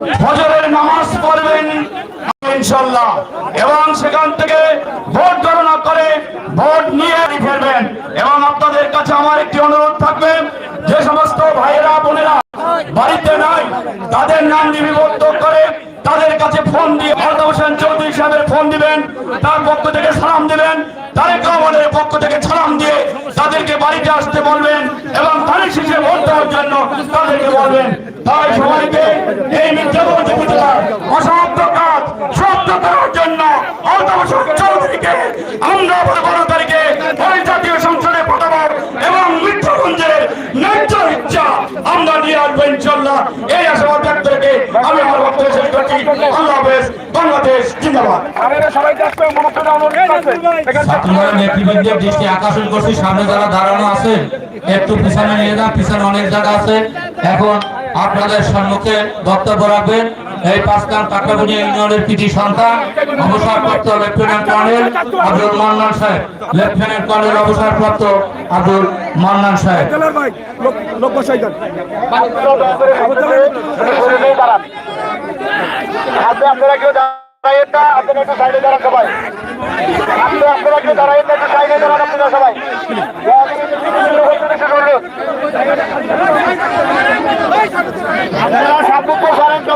ফজরের নামাজ পড়বেন ইনশাল্লাহ এবং সেখান থেকে ভোট গণনা করে ভোট নিয়ে বাড়ি ফেরবেন। এবং আপনাদের কাছে আমার একটি অনুরোধ থাকবে, যে সমস্ত ভাইয়েরা, বোনেরা বাড়িতে নাই, তাদের নাম লিপিবদ্ধ করে তাদের কাছে ফোন দিয়ে আলতা হোসেন চৌধুরী সাহেবের ফোন দিবেন, তার পক্ষ থেকে সালাম দিবেন, তারেক রহমানের পক্ষ থেকে সালাম দিয়ে তাদেরকে বাড়িতে আসতে বলবেন এবং ধানের শীষে ভোট দেওয়ার জন্য তাদেরকে বলবেন। তাই সবাইকে উপজেলার অসমাপ্ত কাজ সমাপ্ত করার জন্য আলতা চৌধুরীকে আমরা আবার বারো তারিখে ওই জাতীয় সংসদে পাঠাবো এবং মিত্রগঞ্জের ন্যায্য ইচ্ছা আমরা নিয়ে আসব ইনশাল্লাহ এই আশাবাদ ব্যক্ত রেখে আমি আমার বক্তব্য শেষ করছি। আল্লাহ হাফেজ বাংলাদেশ জিন্দাবাদ। ছাত্রদলের নেতৃবৃন্দের দৃষ্টি আকর্ষণ করছি সামনে যারা দাঁড়ানো আছে একটু পিছনে নিয়ে যান পিছনে অনেক জায়গা আছে। এখন আপনাদের সম্মুখে বক্তব্য রাখবেন। এই পাঁচকান কাকরাবুনিয়া ইউনিয়নের কৃতি সন্তান অবসরপ্রাপ্ত লেফটেন্যান্ট কর্নেল আব্দুল মান্নান সাহেব। লেফটেন্যান্ট কর্নেল অবসরপ্রাপ্ত আব্দুল মান্নান সাহেব। ভাই লোক লোক বসাই দেন আপনারা কেউ দাঁড়াইয়েন না আপনারা একটু সাইডে দাঁড়ান সবাই আপনারা আপনারা কেউ দাঁড়াইয়েন না একটু সাইডে দাঁড়ান আপনারা সবাই আপনারা সামনে থেকে সরেন সবাই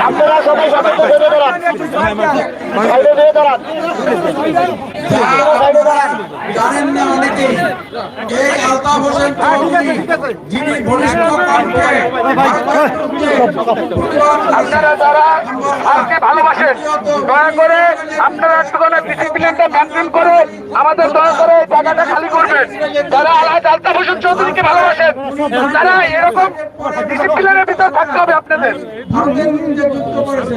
আপনারা সবাই জানেন না অনেকে এই আলতাফ হোসেন চৌধুরী যিনি কণ্ঠে আপনারা যারা দয়া করে আমাদের জায়গাটা খালি করবেন যারা আলহাজ আলতাফ হোসেন চৌধুরীকে ভালোবাসেন তারা এরকম ডিসিপ্লিনের ভিতর থাকতে হবে আপনাদের। ভারতের বিরুদ্ধে যুদ্ধ করেছে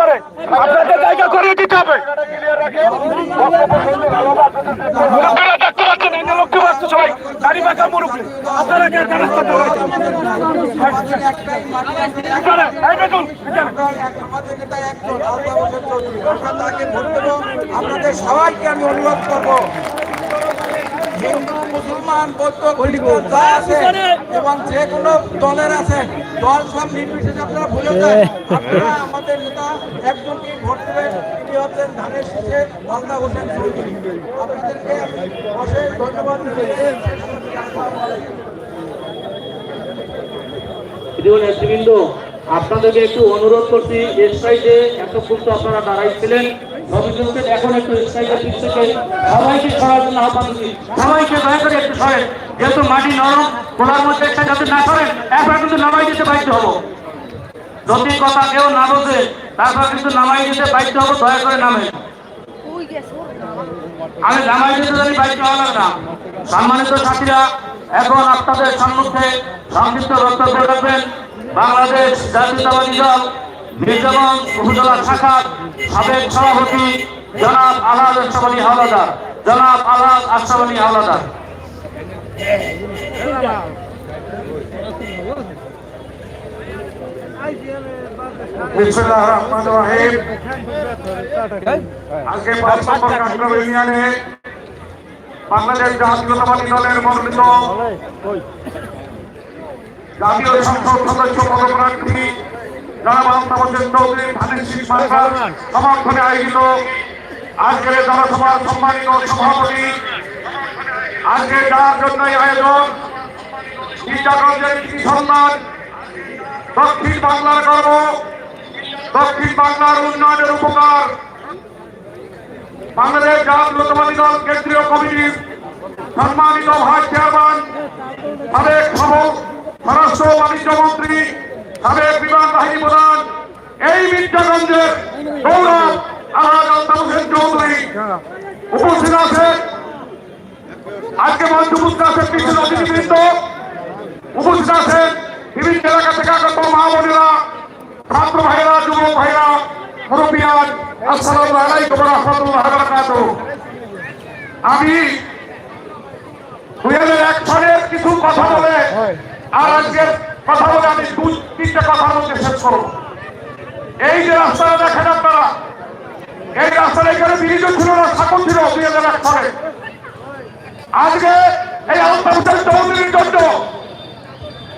পারে আপনাদের জায়গা করে দিতে হবে দেখতে পাচ্ছেন পাচ্ছে সবাই, গাড়ি বাঁকা মুরুখে আপনারা কে একটা রাস্তা চালাচ্ছেন এখানে, এই দেখুন, এখানে। আমাদের নেতা একজন তাকে ভোট দেবো আপনাদের সবাইকে আমি অনুরোধ করব হিন্দু মুসলমান বৌদ্ধ খ্রিস্টান যা আছে এবং যে কোনো দলের আছে দল সব নির্বিশেষে আপনারা ভুলে আপনারা আমাদের নেতা একজনকে ভোট দেবেন তিনি হচ্ছেন ধানের শীষে আলতাফ হোসেন চৌধুরী। আপনাদেরকে অশেষ ধন্যবাদ। প্রিয় নেতৃবৃন্দ আপনাদেরকে একটু অনুরোধ করছি স্ট্রাইকে এতক্ষণ তো আপনারা দাঁড়াইছিলেন ভবিষ্যতে এখন একটু স্ট্রাইকের দিক থেকে সবাইকে সরার জন্য আহ্বান সবাইকে দয়া করে একটু সরেন। যেহেতু মাটি নরম খোলার মধ্যে একটা যাতে না সরেন একবার কিন্তু নামাই দিতে বাধ্য হব। যদি কথা কেউ না বোঝে তারপর কিন্তু নামাই দিতে বাধ্য হব দয়া করে নামে আমি জামাই দিতে জানি বাধ্য হলাম না সম্মানিত সাথীরা এখন আপনাদের সম্মুখে সংক্ষিপ্ত বক্তব্য রাখবেন। বাংলাদেশ জাতীয়তাবাদী দল মির্জাগঞ্জ উপজেলা শাখার সাবেক সভাপতি জনাব আলহাজ আশরাফ আলী হাওলাদার। জনাব আলহাজ আশরাফ আলী হাওলাদার রহিম। আজকে বাংলাদেশ জাতীয়তাবাদী দলের মনোনীত জাতীয় সংসদ সদস্য পদপ্রার্থী জনাব আলতাফ হোসেন চৌধুরী ধানের শীষ মার্কার সমর্থনে আয়োজিত আজকের জনসভার সম্মানিত সভাপতি। আজকে যার জন্যই আয়োজন গীতাগঞ্জের কৃষি সম্মান দক্ষিণ বাংলার গর্ব, দক্ষিণ বাংলার উন্নয়নের উপকার বাংলাদেশ জাতীয়তাবাদী দল কেন্দ্রীয় কমিটির সম্মানিত ভাইস চেয়ারম্যান, সাবেক স্বরাষ্ট্র বাণিজ্য মন্ত্রী, সাবেক বিমান বাহিনী প্রধান, এই মির্জাগঞ্জের গৌরব আলতাফ হোসেন চৌধুরী উপস্থিত আছেন। আজকে মঞ্চপুত্র আছেন কিছু অতিথিবৃন্দ। উপস্থিত আছেন বিভিন্ন এলাকা থেকে আগত মা বোনেরা ছাত্র ভাইরা যুবক ভাইরা মুরব্বিয়ান আসসালামু আলাইকুম আমি সালের কিছু কথা বলে আর আজকের কথা বলে আমি তিনটে কথার মধ্যে শেষ এই যে রাস্তাটা দেখেন আপনারা, এই রাস্তাটা এখানে ব্রিজও ছিল না সাঁকো ছিল দুই হাজার এক সালে। আজকে এই আলতাফুসেন চৌধুরীর জন্য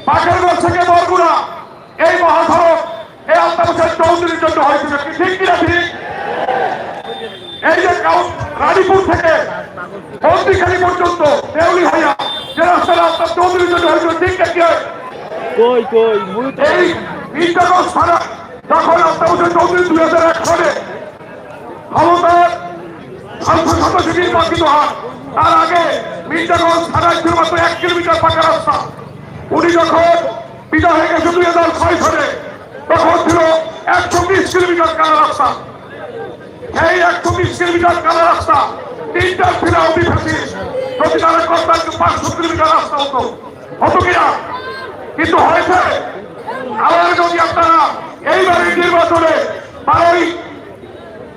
বাকেরগঞ্জ থেকে এই মহাসড়ক, এই আলতাফুসেন চৌধুরীর জন্য হয়েছিল। ঠিক এই যে রানীপুর থেকে বন্দিখালী পর্যন্ত দেউলি হইয়া যে রাস্তাটা আপনার চৌধুরীর জন্য হয়েছিল ঠিক কি কই কই এই ইন্টারগঞ্জ থানা যখন আত্মাবুসেন চৌধুরী দুই হাজার এক সালে ক্ষমতার সংসদ সদস্য নির্বাচিত হন তার আগে মির্জাগঞ্জ থানায় ছিল মাত্র এক কিলোমিটার পাকা রাস্তা। উনি যখন বিদায় হয়ে গেছে দুই হাজার ছয় সালে তখন ছিল একশো বিশ কিলোমিটার কালা রাস্তা। সেই একশো বিশ কিলোমিটার কালা রাস্তা। তিনটা ছিল অভিফেসি যদি তারা করতেন পাঁচশো কিলোমিটার রাস্তা হতো। হতো কিনা? কিন্তু হয়েছে। আবার যদি আপনারা এইবারের নির্বাচনে বারোই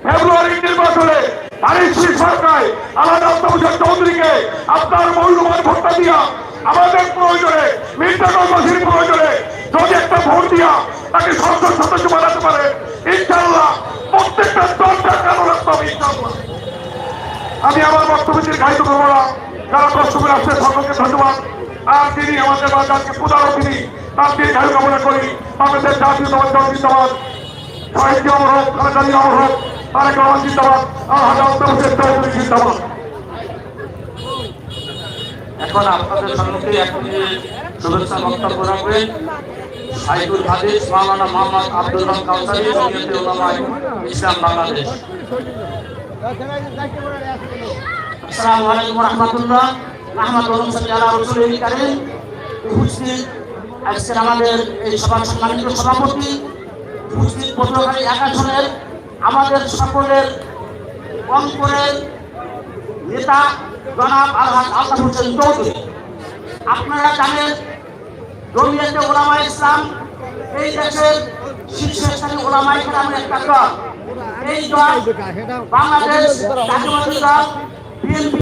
ফেব্রুয়ারি নির্বাচনে বাণিজ্যিক সরকার আলাদা অত্যাবশ্যক চৌধুরীকে আপনার মূল্যবান ভোটটা দিয়া, আমাদের প্রয়োজনে, মির্জাগঞ্জবাসীর প্রয়োজনে যদি একটা ভোট দিয়া তাকে সংসদ সদস্য বানাতে পারে ইনশাল্লাহ আমি আমার বক্তব্য দীর্ঘায়িত করব না। যারা প্রশ্ন করে আসছে সকলকে ধন্যবাদ। আর তিনি আমাদের বাজারকে প্রধানও তিনি তার দীর্ঘায়ু কামনা করি। বাংলাদেশ জাতীয়তাবাদ দল জিন্দাবাদ। শহীদ অমর হোক খালেদানি অমর হোক, তারেক রহমান জিন্দাবাদ। আর হাজার হোসেন চৌধুরী জিন্দাবাদ। এখন আপনাদের সম্মুখে এখন যে শুভেচ্ছা বক্তব্য রাখবেন সাইদুল হাদিস, মাওলানা মোহাম্মদ আব্দুল রহমান কাউসারি ইসলাম বাংলাদেশ। আমাদের এই সভার সম্মানিত সভাপতি আমাদের সকলের অঙ্কনের নেতা জনাব আলহাজ আলতাফ হোসেন চৌধুরী আপনারা জানেন জমিয়াতে ওলামা ইসলাম এই দেশের শীর্ষস্থানীয় ওলামা ইসলামের একটা দল। এই দল বাংলাদেশ জাতীয়তাবাদী দল বিএনপি